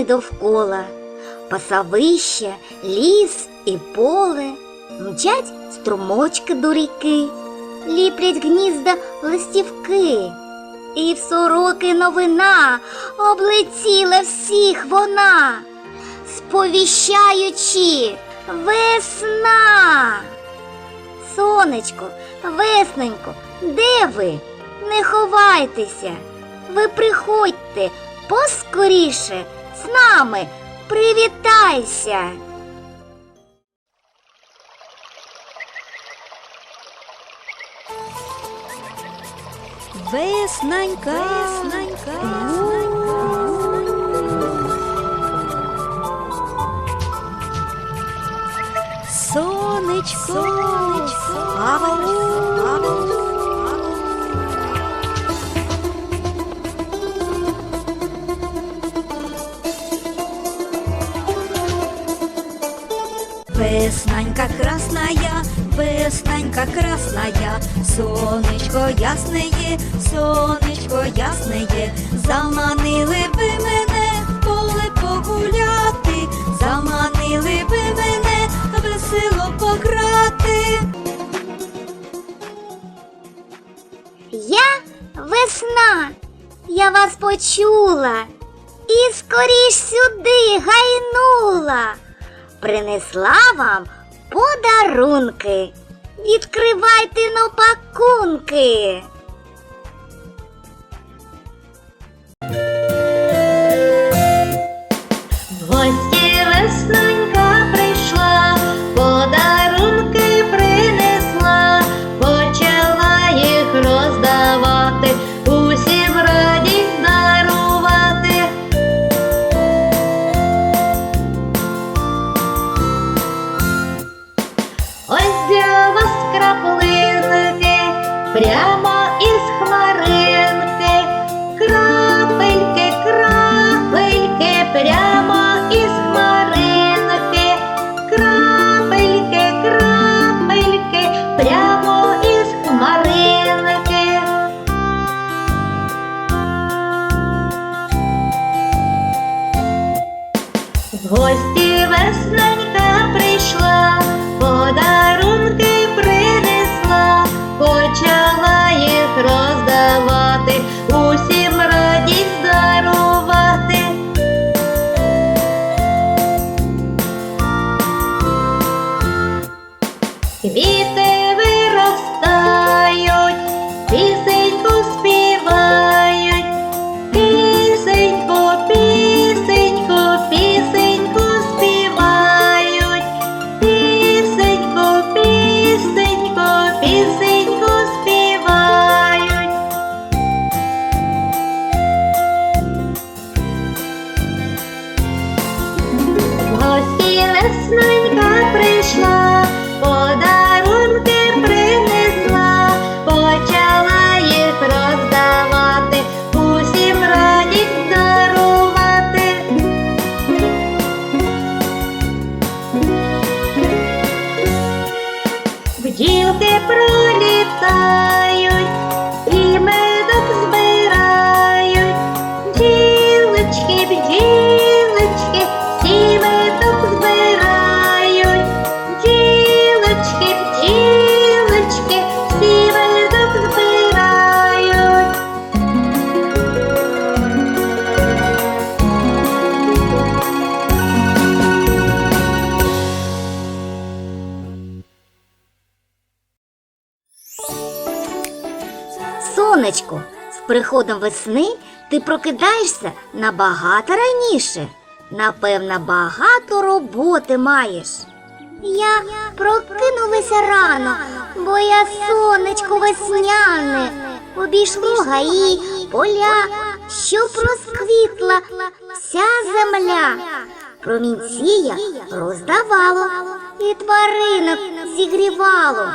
зелені довкола, пасовище, ліс і поле, мчать струмочки до ріки, ліплять гнізда листівки. І в сороки новина облетіла всіх вона, сповіщаючи весна. Сонечко, весненько, де ви? Не ховайтеся, ви приходьте поскоріше з нами привітайся. Веснанька, веснанька, Сонечко, сонечко, Веснанька красная, веснанька красная, сонечко ясне, сонечко ясне, заманили ви мене в поле погуляти, заманили ви мене весело пограти. Я весна, я вас почула і скоріш сюди гайнула. Принесла вам подарунки. Відкривайте но пакунки. Для вас краплинки, прямо приходом весни ти прокидаєшся набагато раніше. Напевно, багато роботи маєш. Я прокинулася рано, бо я сонечко весняне. Обійшло гаї, поля, щоб розквітла вся земля. Промінці я роздавало і тваринок зігрівало.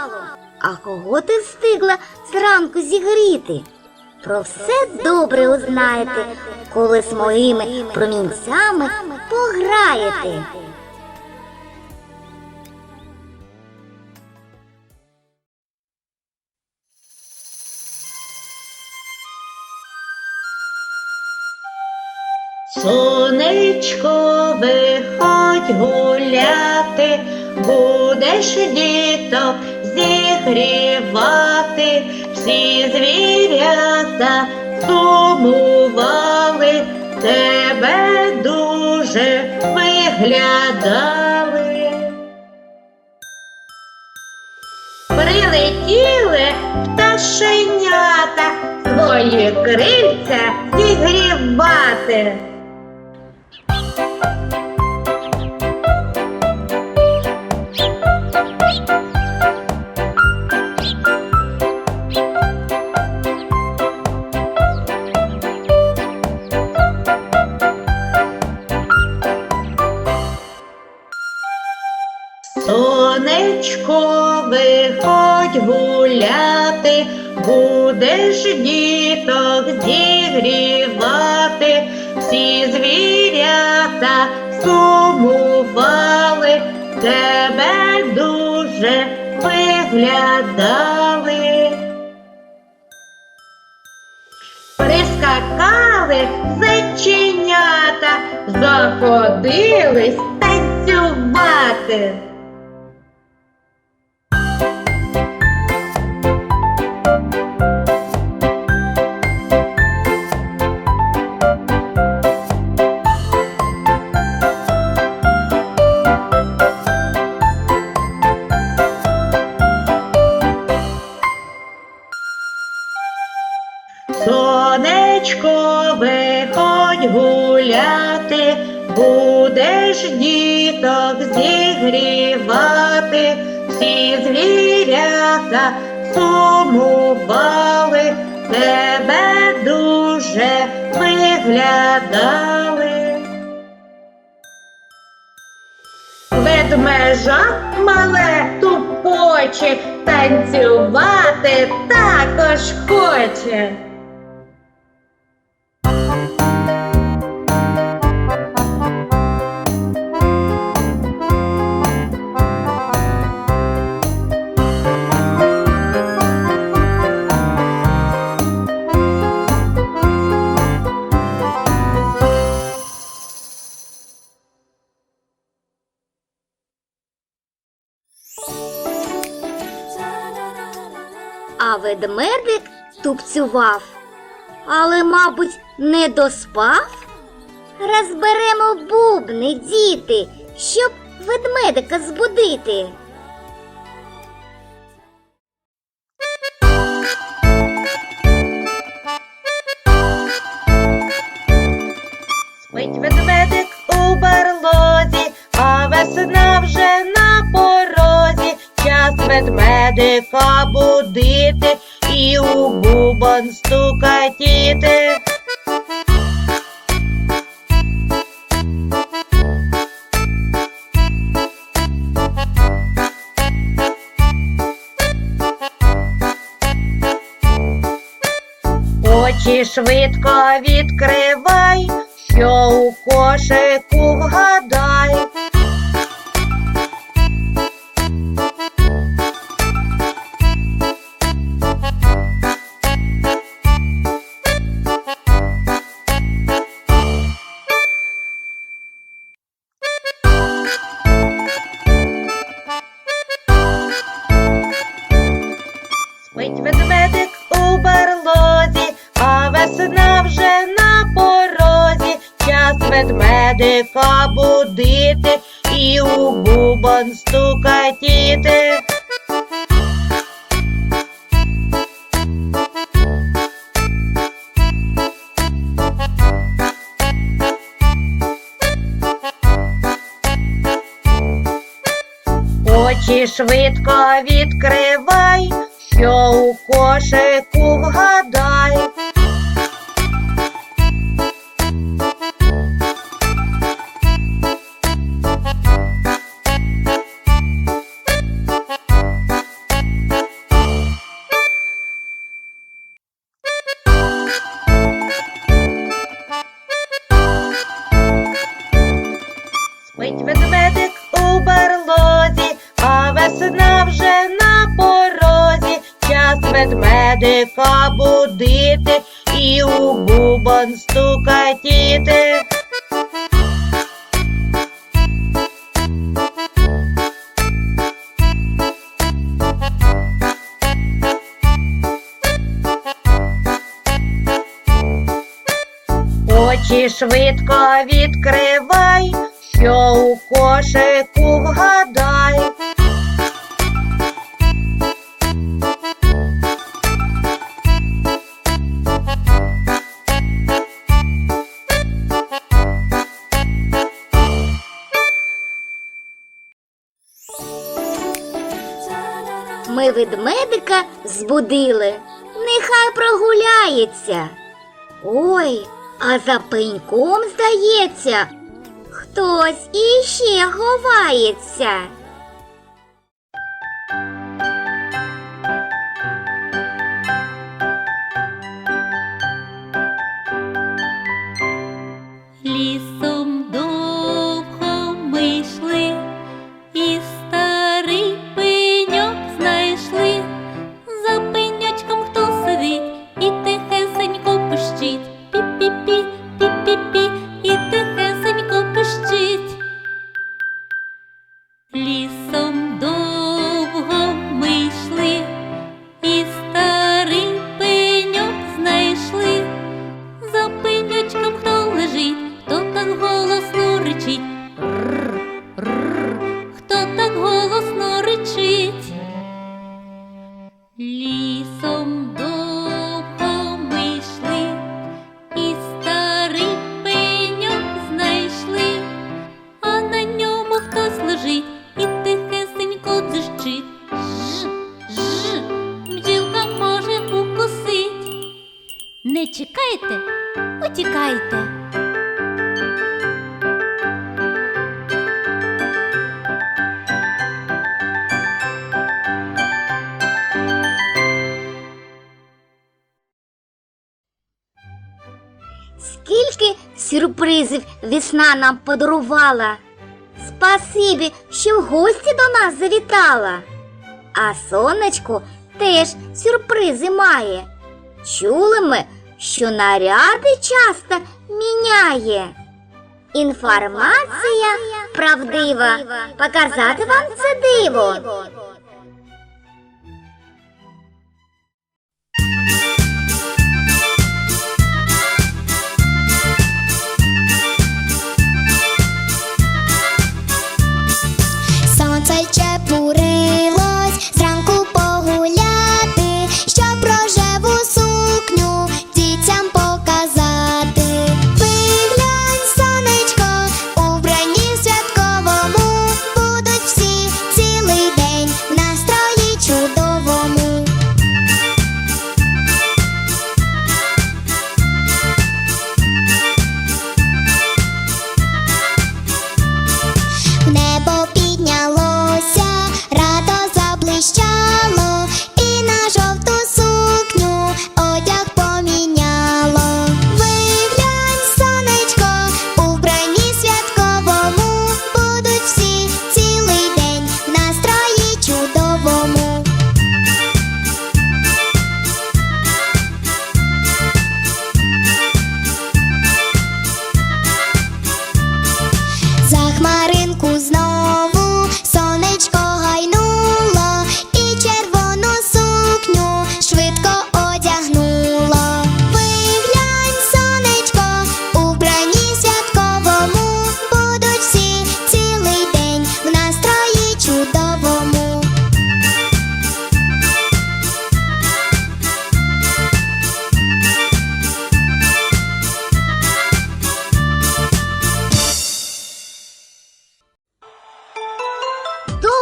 А кого ти встигла зранку зігріти? Про все добре узнаєте, коли з моїми промінцями пограєте. Сонечко, виходь гуляти, будеш діток зігрівати, всі звірята сумували, тебе дуже виглядали. Прилетіли пташенята свої крильця зігрівати. Сонечко, виходь гуляти, будеш діток зігрівати, всі звірята сумували, тебе дуже виглядали. Прискакали зайченята, заходились танцювати. Будеш діток зігрівати, всі звірята сумували, тебе дуже виглядали. Ведмежа мале тупоче, танцювати також хоче. Ведмедик тупцював, але, мабуть, не доспав. Розберемо бубни, діти, щоб ведмедика збудити. Спить ведмедик у барлозі, а весна вже на порозі. Час ведмедика бубон стукатіти. Очі швидко відкривай, що у кошику вгадай. Швидко відкривай, що у кошику вгадай. І швидко відкривай, що у кошику вгадай. Ми ведмедика збудили, нехай прогуляється. Ой, а за пеньком, здається, хтось іще ховається. Не чекайте, утікайте. Скільки сюрпризів весна нам подарувала. Спасибі, що в гості до нас завітала. А сонечко теж сюрпризи має. Чули ми, що наряди часто міняє. Інформація правдива. Показати вам це диво.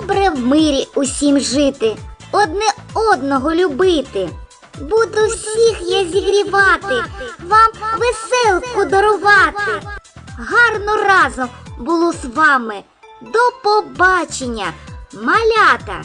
Добре в мирі усім жити, одне одного любити. Буду всіх я зігрівати, вам веселку дарувати. Гарно разом було з вами. До побачення, малята!